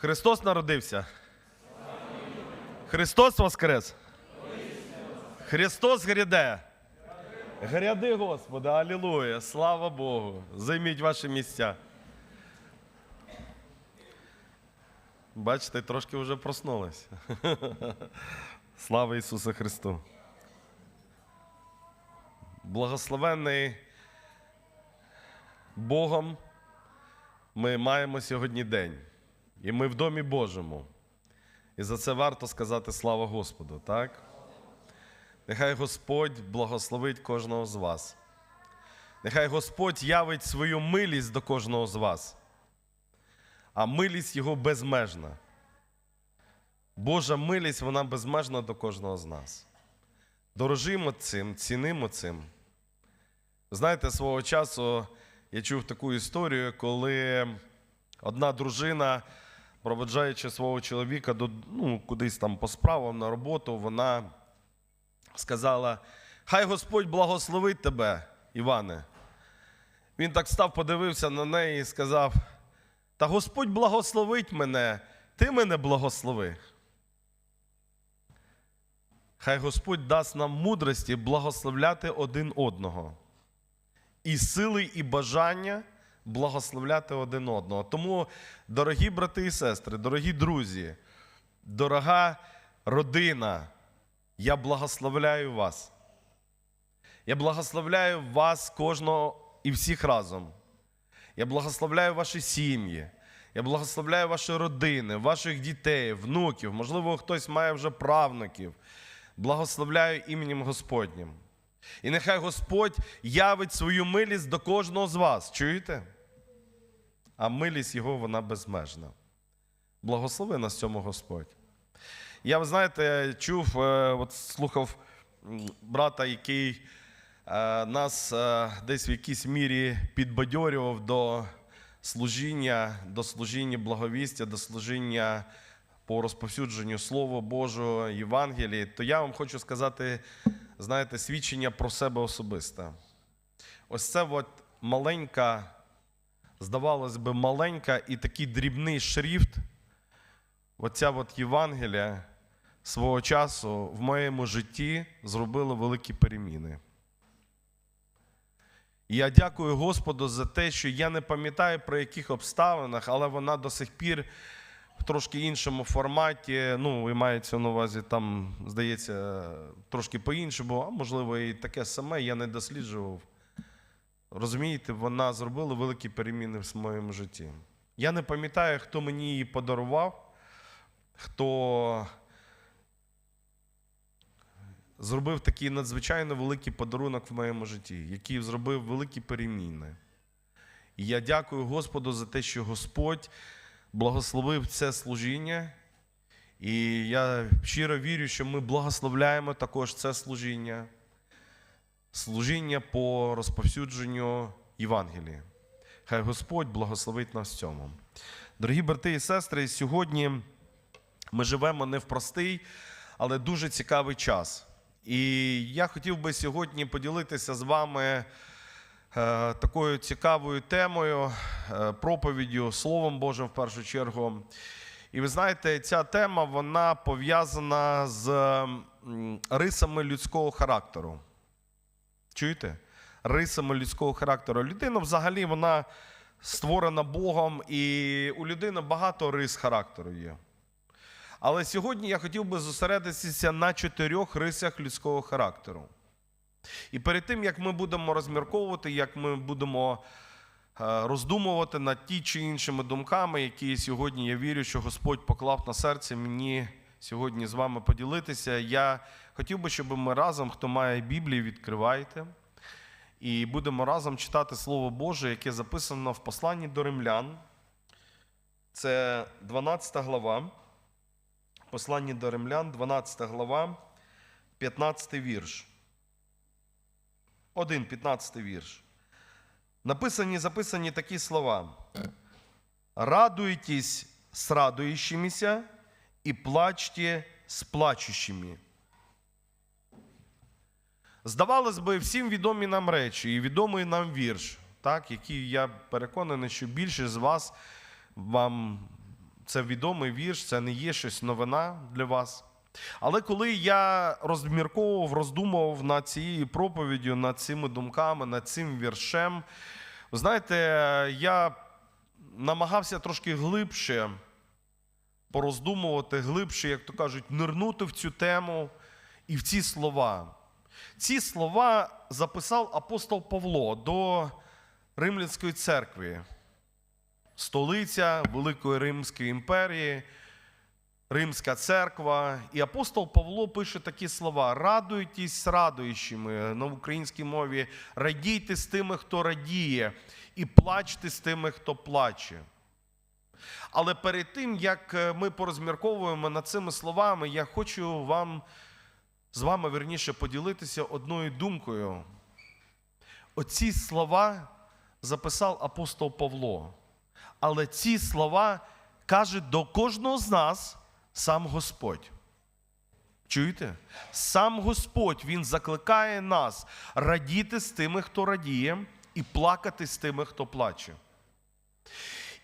Христос народився. Христос воскрес. Христос гряде. Гряди, Господи, алілуя, слава Богу. Займіть ваші місця. Бачите, трошки вже проснулись. Слава Ісусу Христу. Благословенний Богом ми маємо сьогодні день. І ми в домі Божому. І за це варто сказати слава Господу, так? Нехай Господь благословить кожного з вас. Нехай Господь явить свою милість до кожного з вас. А милість Його безмежна. Божа милість, вона безмежна до кожного з нас. Дорожимо цим, цінимо цим. Знаєте, свого часу я чув таку історію, коли одна дружина, проведжаючи свого чоловіка до, ну, кудись там по справам на роботу, вона сказала: Хай Господь благословить тебе, Іване. Він так став, подивився на неї і сказав: Та Господь благословить мене, ти мене благослови. Хай Господь дасть нам мудрості благословляти один одного. І сили, і бажання благословляти один одного. Тому, дорогі брати і сестри, дорогі друзі, дорога родина, я благословляю вас. Я благословляю вас кожного і всіх разом. Я благословляю ваші сім'ї. Я благословляю ваші родини, ваших дітей, внуків. Можливо, хтось має вже правнуків. Благословляю іменем Господнім. І нехай Господь явить свою милість до кожного з вас. Чуєте? А милість Його вона безмежна. Благослови нас цьому Господь. Я, ви знаєте, чув, е, от слухав брата, який е, нас е, десь в якійсь мірі підбадьорював до служіння, до служіння благовістя, до служіння по розповсюдженню Слова Божого, Євангелії, то я вам хочу сказати, знаєте, свідчення про себе особисте. Ось це от маленька, здавалось би, маленька і такий дрібний шрифт, оця от Євангелія свого часу в моєму житті зробила великі переміни. І я дякую Господу за те, що я не пам'ятаю про яких обставинах, але вона до сих пір в трошки іншому форматі. Ну, і мається на увазі, там, здається, трошки по-іншому, а можливо, і таке саме я не досліджував. Розумієте, вона зробила великі переміни в моєму житті. Я не пам'ятаю, хто мені її подарував, хто зробив такий надзвичайно великий подарунок в моєму житті, який зробив великі переміни. І я дякую Господу за те, що Господь благословив це служіння. І я щиро вірю, що ми благословляємо також це служіння, служіння по розповсюдженню Євангелії. Хай Господь благословить нас в цьому. Дорогі брати і сестри, сьогодні ми живемо не в простий, але дуже цікавий час. І я хотів би сьогодні поділитися з вами е, такою цікавою темою, е, проповіддю, Словом Божим в першу чергу. І ви знаєте, ця тема вона пов'язана з рисами людського характеру. Чуєте? Рисами людського характеру. Людина взагалі вона створена Богом, і у людини багато рис характеру є. Але сьогодні я хотів би зосередитися на чотирьох рисах людського характеру. І перед тим, як ми будемо розмірковувати, як ми будемо е, роздумувати над ті чи іншими думками, які сьогодні я вірю, що Господь поклав на серце мені сьогодні з вами поділитися, я хотів би, щоб ми разом, хто має Біблію, відкривайте. І будемо разом читати Слово Боже, яке записано в посланні до римлян. Це 12 глава. Послання до римлян, 12 глава, 15 вірш. 1, 15 вірш. Написані, записані такі слова. Радуйтесь с радующимися и плачьте с плачущими. Здавалось би, всім відомі нам речі і відомий нам вірш, так, який я переконаний, що більшість з вас вам це відомий вірш, це не є щось новина для вас. Але коли я розмірковував, роздумував над цією проповіддю, над цими думками, над цим віршем, знаєте, я намагався трошки глибше пороздумувати, глибше, як то кажуть, нирнути в цю тему і в ці слова. Ці слова записав апостол Павло до Римлянської церкви, столиця Великої Римської імперії, Римська церква. І апостол Павло пише такі слова: радуйтесь з радуючими на українській мові, радійте з тими, хто радіє, і плачте з тими, хто плаче. Але перед тим, як е, ми порозмірковуємо над цими словами, я хочу вам з вами верніше поділитися одною думкою. Оці слова записав апостол Павло. Але ці слова каже до кожного з нас сам Господь. Чуєте? Сам Господь Він закликає нас радіти з тими, хто радіє, і плакати з тими, хто плаче.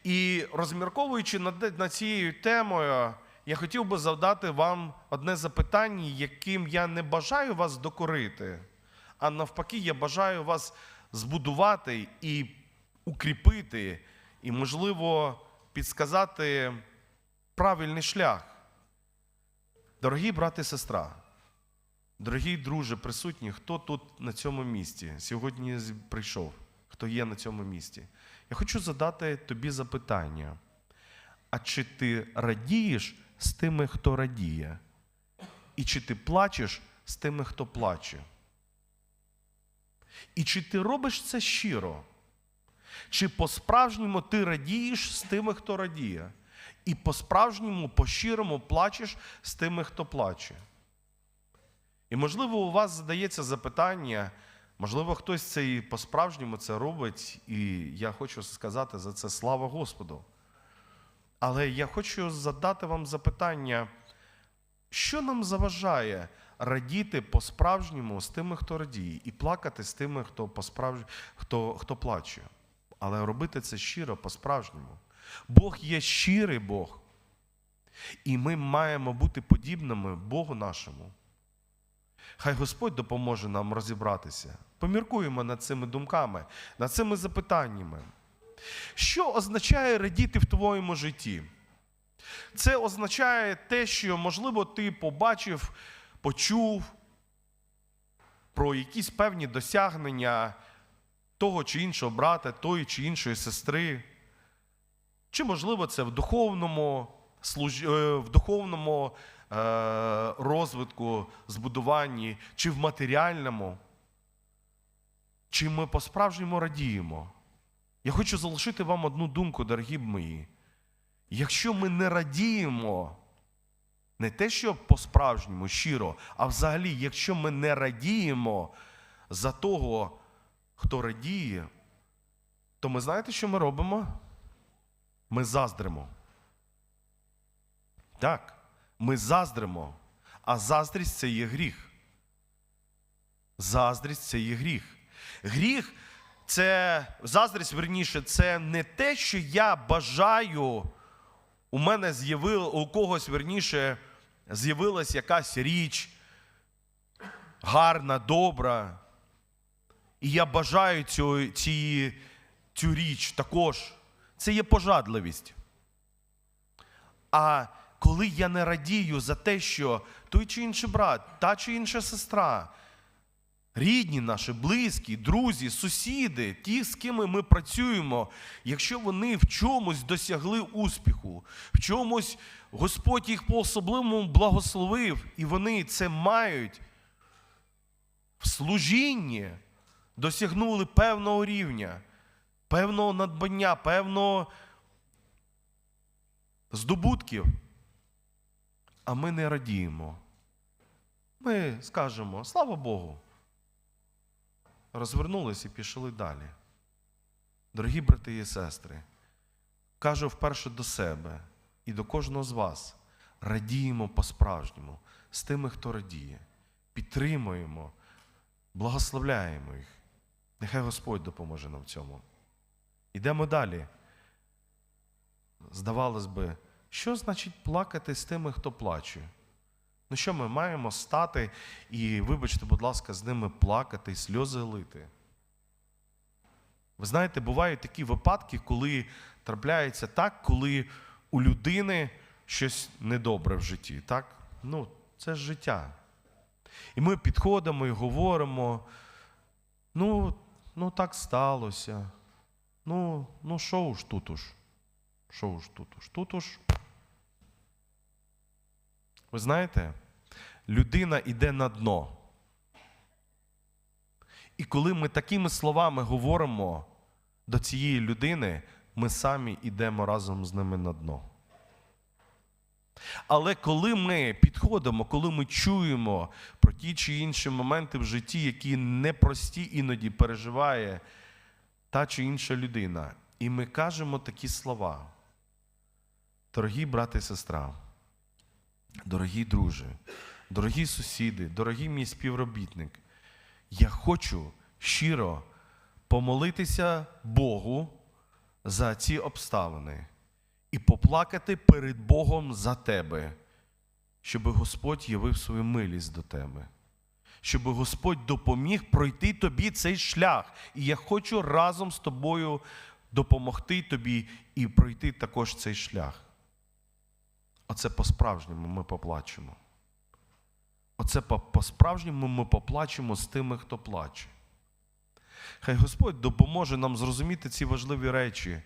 І розмірковуючи над, цією темою, я хотів би завдати вам одне запитання, яким я не бажаю вас докорити, а навпаки, я бажаю вас збудувати і укріпити, і, можливо, підсказати правильний шлях. Дорогі брати і сестра, дорогі друже, присутні, хто тут на цьому місці сьогодні прийшов, хто є на цьому місці. Я хочу задати тобі запитання. А чи ти радієш з тими, хто радіє? І чи ти плачеш з тими, хто плаче? І чи ти робиш це щиро? Чи по-справжньому ти радієш з тими, хто радіє? І по-справжньому, по-щирому плачеш з тими, хто плаче? І можливо, у вас задається запитання, можливо, хтось це і по-справжньому це робить, і я хочу сказати за це слава Господу. Але я хочу задати вам запитання, що нам заважає радіти по-справжньому з тими, хто радіє, і плакати з тими, хто, по-справж... хто, хто плаче. Але робити це щиро по-справжньому. Бог є щирий Бог. І ми маємо бути подібними Богу нашому. Хай Господь допоможе нам розібратися. Поміркуємо над цими думками, над цими запитаннями. Що означає радіти в твоєму житті? Це означає те, що, можливо, ти побачив, почув про якісь певні досягнення того чи іншого брата, тої чи іншої сестри. Чи, можливо, це в духовному, е, в духовному е, розвитку, збудуванні, чи в матеріальному, чи ми по-справжньому радіємо. Я хочу залишити вам одну думку, дорогі мої. Якщо ми не радіємо, не те, що по-справжньому, щиро, а взагалі, якщо ми не радіємо за того, хто радіє, то ми знаєте, що ми робимо? Ми заздримо. Так, ми заздримо, а заздрість це є гріх. Заздрість це є гріх. Гріх це заздрість, верніше, це не те, що я бажаю, у мене з'явило, у когось, верніше, з'явилась якась річ гарна, добра. І я бажаю цю, ці, цю річ також. Це є пожадливість. А коли я не радію за те, що той чи інший брат, та чи інша сестра, рідні наші, близькі, друзі, сусіди, ті, з ким ми працюємо, якщо вони в чомусь досягли успіху, в чомусь Господь їх по-особливому благословив, і вони це мають в служінні, досягнули певного рівня, певного надбання, певного здобутків, а ми не радіємо. Ми скажемо, слава Богу. Розвернулися і пішли далі. Дорогі брати і сестри, кажу вперше до себе і до кожного з вас: радіємо по-справжньому з тими, хто радіє, підтримуємо, благословляємо їх. Нехай Господь допоможе нам в цьому. Йдемо далі. Здавалось би, Що значить плакати з тими, хто плаче? Ну що ми маємо стати і, вибачте, будь ласка, з ними плакати і сльози лити? Ви знаєте, бувають такі випадки, коли трапляється так, коли у людини щось недобре в житті. Так? Ну, це ж життя. І ми підходимо і говоримо: ну, ну так сталося. Ну, ну що уж тут уж? Що уж тут уж? Тут уж. Ви знаєте, людина йде на дно. І коли ми такими словами говоримо до цієї людини, ми самі йдемо разом з ними на дно. Але коли ми підходимо, коли ми чуємо про ті чи інші моменти в житті, які непрості іноді переживає та чи інша людина, і ми кажемо такі слова, дорогі брати і сестра, дорогі друже, дорогі сусіди, дорогі мій співробітник, я хочу щиро помолитися Богу за ці обставини і поплакати перед Богом за тебе, щоб Господь явив свою милість до тебе, щоб Господь допоміг пройти тобі цей шлях. І я хочу разом з тобою допомогти тобі і пройти також цей шлях. Оце по-справжньому ми поплачемо. Оце по- по-справжньому ми поплачемо з тими, хто плаче. Хай Господь допоможе нам зрозуміти ці важливі речі,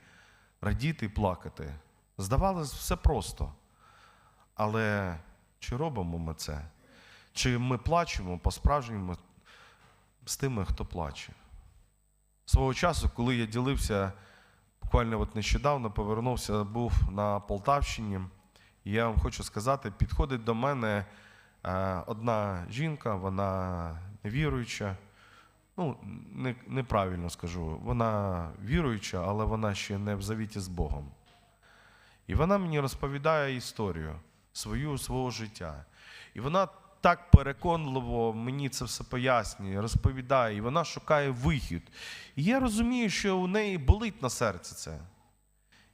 радіти і плакати. Здавалось, все просто. Але чи робимо ми це? Чи ми плачемо по-справжньому з тими, хто плаче? Свого часу, коли я ділився, буквально от нещодавно повернувся, був на Полтавщині, і я вам хочу сказати, підходить до мене одна жінка, вона невіруюча. Ну, не, неправильно скажу. Вона віруюча, але вона ще не в завіті з Богом. І вона мені розповідає історію свою, свого життя. І вона так переконливо мені це все пояснює, розповідає, і вона шукає вихід. І я розумію, що у неї болить на серці це.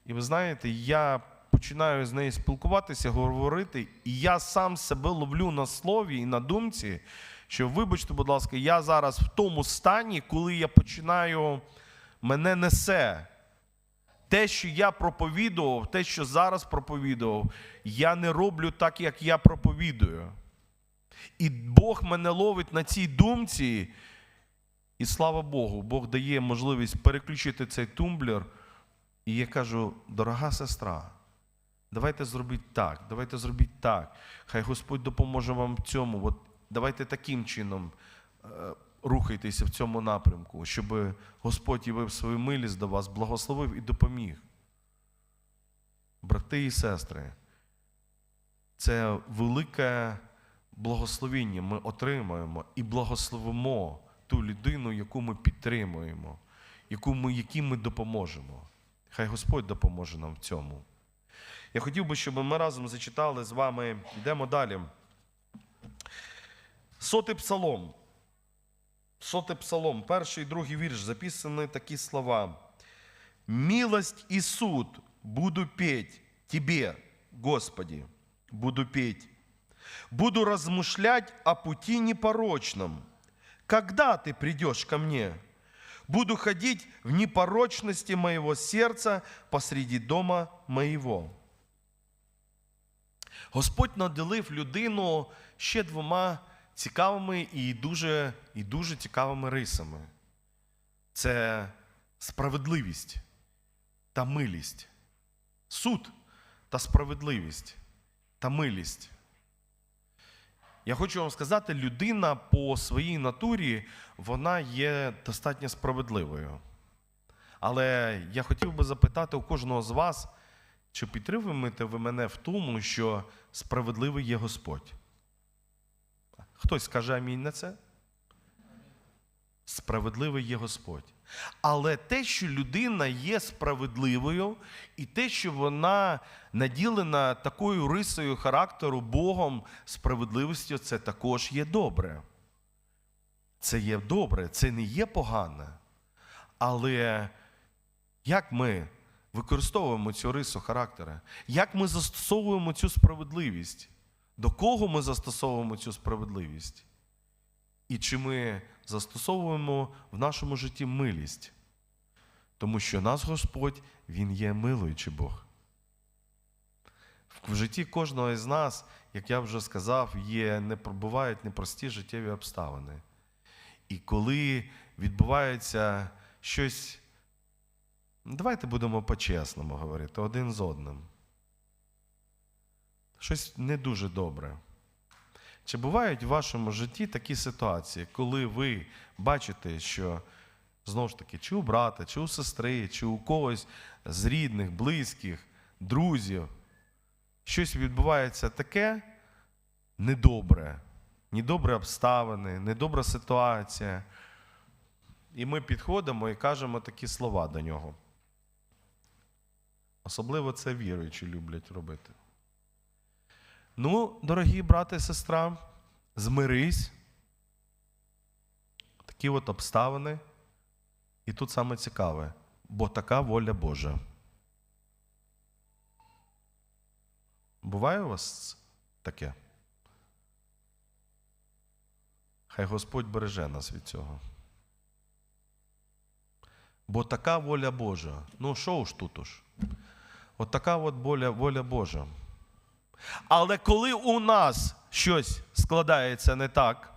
І ви знаєте, я починаю з нею спілкуватися, говорити, і я сам себе ловлю на слові і на думці, що, вибачте, будь ласка, я зараз в тому стані, коли я починаю, мене несе. Те, що я проповідував, те, що зараз проповідував, я не роблю так, як я проповідую. І Бог мене ловить на цій думці. І слава Богу, Бог дає можливість переключити цей тумблер. І я кажу, дорога сестра, давайте зробіть так, давайте зробіть так. Хай Господь допоможе вам в цьому. От давайте таким чином е, рухайтеся в цьому напрямку, щоб Господь явив свою милість до вас, благословив і допоміг. Брати і сестри, це велике благословіння ми отримаємо і благословимо ту людину, яку ми підтримуємо, яку ми, якій ми допоможемо. Хай Господь допоможе нам в цьому. Я хотів би, щоб ми разом зачитали з вами, йдемо далі. Сотий псалом. Сотий псалом, перший і другий вірш, записані такі слова. «Милость и суд буду петь Тебе, Господи, буду петь. Буду размышлять о пути непорочном. Когда Ты придешь ко мне? Буду ходить в непорочности моего сердца посреди дома моего». Господь наделив людину ще двома цікавими і дуже, і дуже цікавими рисами. Це справедливість та милість, суд та справедливість та милість. Я хочу вам сказати, людина по своїй натурі вона є достатньо справедливою. Але я хотів би запитати у кожного з вас, чи підтримуєте ви мене в тому, що справедливий є Господь? Хтось скаже амінь на це? Справедливий є Господь. Але те, що людина є справедливою, і те, що вона наділена такою рисою характеру Богом, справедливістю, це також є добре. Це є добре, це не є погане. Але як ми використовуємо цю рису характера? Як ми застосовуємо цю справедливість? До кого ми застосовуємо цю справедливість? І чи ми застосовуємо в нашому житті милість? Тому що нас Господь, Він є милуючий Бог. В житті кожного із нас, як я вже сказав, є, не бувають непрості життєві обставини. І коли відбувається щось, давайте будемо по-чесному говорити, один з одним. Щось не дуже добре. Чи бувають в вашому житті такі ситуації, коли ви бачите, що знову ж таки, чи у брата, чи у сестри, чи у когось з рідних, близьких, друзів, щось відбувається таке недобре, недобрі обставини, недобра ситуація. І ми підходимо і кажемо такі слова до нього. Особливо це віруючі люблять робити. Ну, дорогі брати і сестра, змирись. Такі от обставини. І тут саме цікаве, бо така воля Божа. Буває у вас таке? Хай Господь береже нас від цього. Бо така воля Божа. Ну, що ж тут уж? От така от воля, воля Божа. Але коли у нас щось складається не так,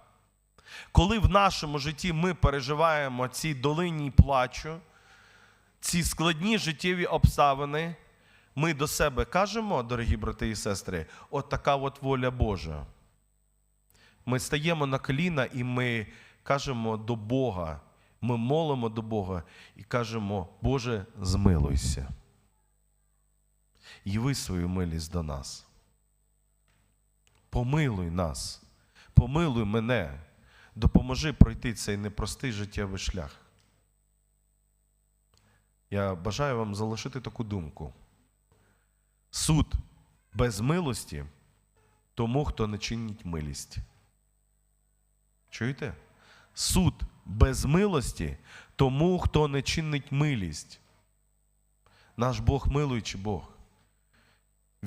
коли в нашому житті ми переживаємо ці долині плачу, ці складні життєві обставини, ми до себе кажемо, дорогі брати і сестри, от така от воля Божа. Ми стаємо на коліна і ми кажемо до Бога, ми молимо до Бога і кажемо, Боже, змилуйся. Яви свою милість до нас. Помилуй нас, помилуй мене, допоможи пройти цей непростий життєвий шлях. Я бажаю вам залишити таку думку. Суд без милості тому, хто не чинить милість. Чуєте? Суд без милості тому, хто не чинить милість. Наш Бог милуючий Бог.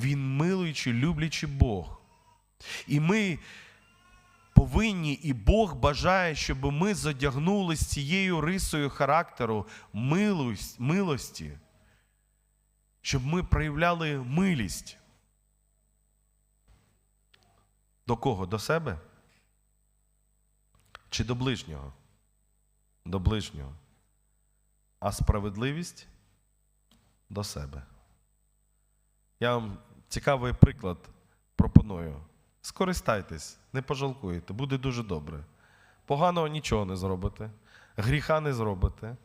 Він милуючий, люблячий Бог. І ми повинні, і Бог бажає, щоб ми задягнулися цією рисою характеру милості, щоб ми проявляли милість. До кого? До себе? Чи до ближнього? До ближнього. А справедливість до себе. Я вам цікавий приклад пропоную. Скористайтесь, не пожалкуєте, буде дуже добре. Поганого нічого не зробите, гріха не зробите.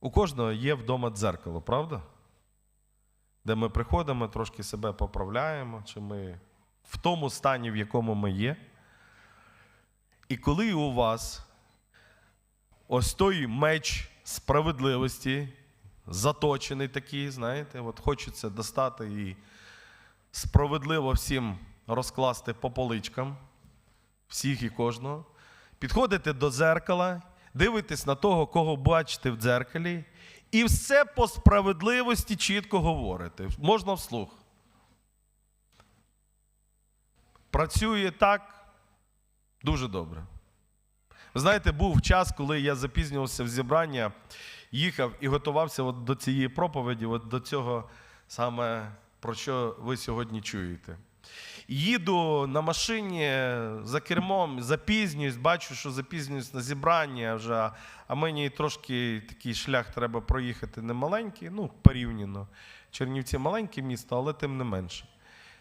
У кожного є вдома дзеркало, правда? Де ми приходимо, трошки себе поправляємо, чи ми в тому стані, в якому ми є. І коли у вас ось той меч справедливості, заточений такий, знаєте, от хочеться достати і справедливо всім розкласти по поличкам, всіх і кожного. Підходите до дзеркала, дивитесь на того, кого бачите в дзеркалі, і все по справедливості чітко говорите. Можна вслух. Працює так дуже добре. Ви знаєте, був час, коли я запізнювався в зібрання, їхав і готувався от до цієї проповіді, от до цього саме про що ви сьогодні чуєте. Їду на машині за кермом, запізнююсь, бачу, що запізнююсь на зібрання вже, а мені трошки такий шлях треба проїхати немаленький, ну, порівняно. Чернівці маленьке місто, але тим не менше.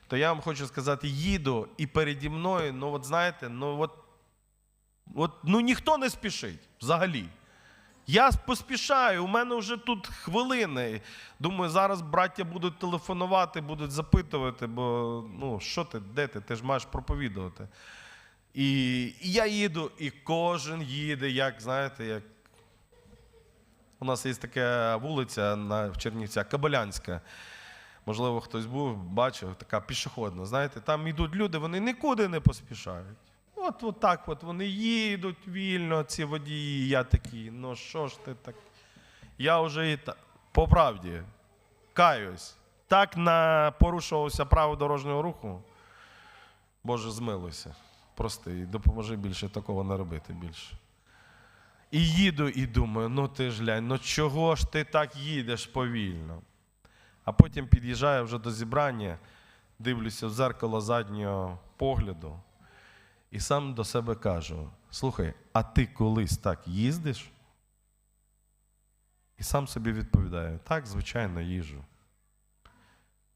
То я вам хочу сказати, їду і переді мною, ну от знаєте, ну от, от ну ніхто не спішить взагалі. Я поспішаю, у мене вже тут хвилини. Думаю, зараз браття будуть телефонувати, будуть запитувати, бо ну, що ти, де ти? Ти ж маєш проповідувати. І, і я їду, і кожен їде, як, знаєте, як. У нас є така вулиця на, в Чернівцях, Кабалянська. Можливо, хтось був, бачив, така пішохідна. Знаєте, там йдуть люди, вони нікуди не поспішають. От, от так от вони їдуть вільно, ці водії. Я такий, ну що ж ти так? Я вже і так. По правді, каюсь. Так на порушувався право дорожнього руху. Боже, змилуйся. Прости і допоможи більше такого не робити більше. І їду і думаю, ну ти ж глянь, ну чого ж ти так їдеш повільно? А потім під'їжджаю вже до зібрання, дивлюся в зеркало заднього погляду і сам до себе кажу: слухай, а ти колись так їздиш? І сам собі відповідаю: так, звичайно, їжджу.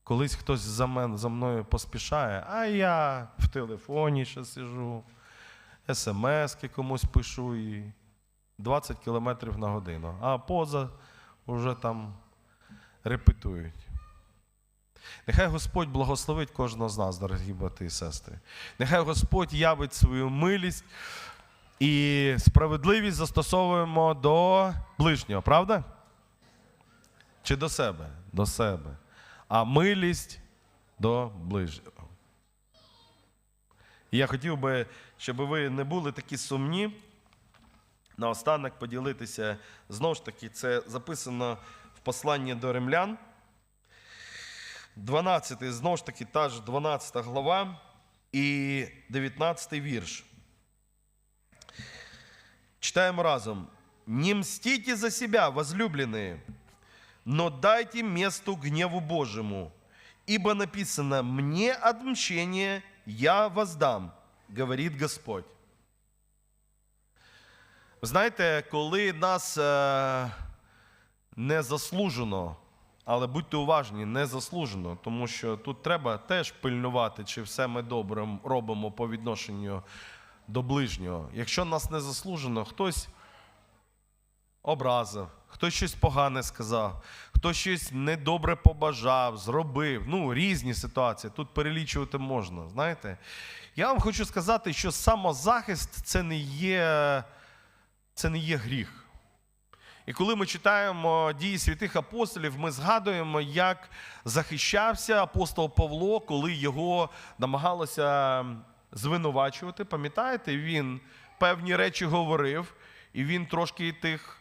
Колись хтось за, мен, за мною поспішає, а я в телефоні ще сижу, смски комусь пишу і 20 км на годину, а поза вже там репетують. Нехай Господь благословить кожного з нас, дорогі брати і сестри. Нехай Господь явить свою милість і справедливість застосовуємо до ближнього, правда? Чи до себе? До себе. А милість до ближнього. І я хотів би, щоб ви не були такі сумні. Наостанок поділитися. Знову ж таки, це записано в посланні до римлян. 12, знову ж таки, та ж 12 глава і 19 вірш. Читаємо разом. «Не мстите за себя, возлюбленные, но дайте месту гневу Божьему, ибо написано, мне отмщение я воздам, говорит Господь». Ви знаєте, коли нас е, незаслужено, але будьте уважні, незаслужено, тому що тут треба теж пильнувати, чи все ми добре робимо по відношенню до ближнього. Якщо нас не заслужено, хтось образив, хтось щось погане сказав, хтось щось недобре побажав, зробив. Ну, різні ситуації. Тут перелічувати можна. Знаєте, я вам хочу сказати, що самозахист це не є, це не є гріх. І коли ми читаємо дії святих апостолів, ми згадуємо, як захищався апостол Павло, коли його намагалося звинувачувати. Пам'ятаєте, він певні речі говорив, і він трошки тих,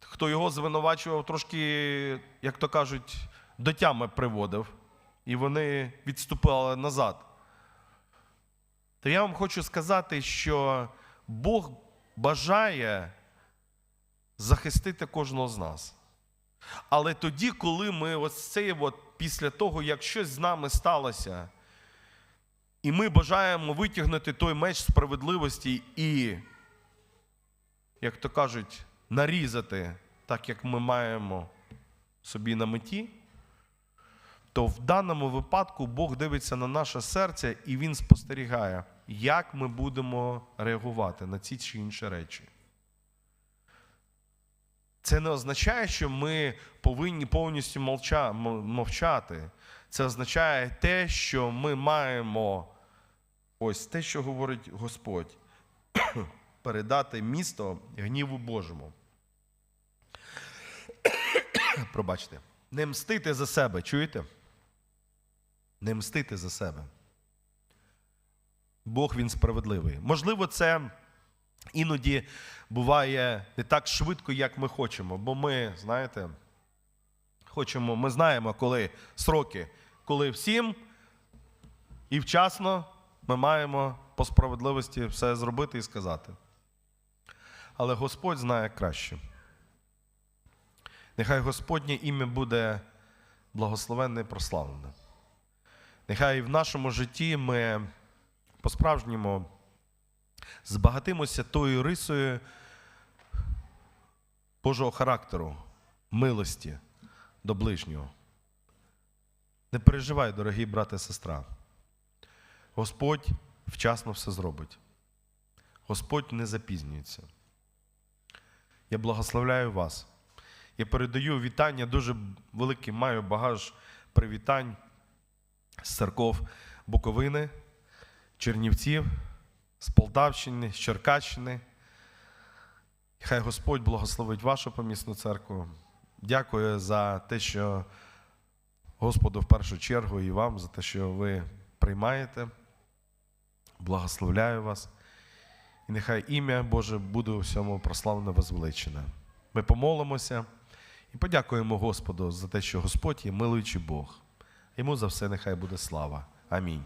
хто його звинувачував, трошки, як то кажуть, до тями приводив. І вони відступали назад. То я вам хочу сказати, що Бог бажає захистити кожного з нас. Але тоді, коли ми ось це от, після того, як щось з нами сталося, і ми бажаємо витягнути той меч справедливості і, як то кажуть, нарізати так, як ми маємо собі на меті, то в даному випадку Бог дивиться на наше серце і Він спостерігає, як ми будемо реагувати на ці чи інші речі. Це не означає, що ми повинні повністю мовчати. Це означає те, що ми маємо ось те, що говорить Господь, передати місто гніву Божому. Пробачте. Не мстити за себе, чуєте? Не мстити за себе. Бог він справедливий. Можливо, це іноді буває не так швидко, як ми хочемо. Бо ми, знаєте, хочемо, ми знаємо, коли сроки, коли всім і вчасно ми маємо по справедливості все зробити і сказати. Але Господь знає краще. Нехай Господнє ім'я буде благословенне і прославлене. Нехай в нашому житті ми по-справжньому збагатимося тою рисою Божого характеру, милості до ближнього. Не переживай, дорогі брати і сестра. Господь вчасно все зробить. Господь не запізнюється. Я благословляю вас. Я передаю вітання, дуже великий маю багаж привітань з церков Буковини, Чернівців, з Полтавщини, з Черкащини. Хай Господь благословить вашу помісну церкву. Дякую за те, що Господу в першу чергу і вам за те, що ви приймаєте. Благословляю вас. І нехай ім'я Боже буде всьому прославлено возвеличене. Ми помолимося І подякуємо Господу за те, що Господь є милуючий Бог. Йому за все нехай буде слава. Амінь.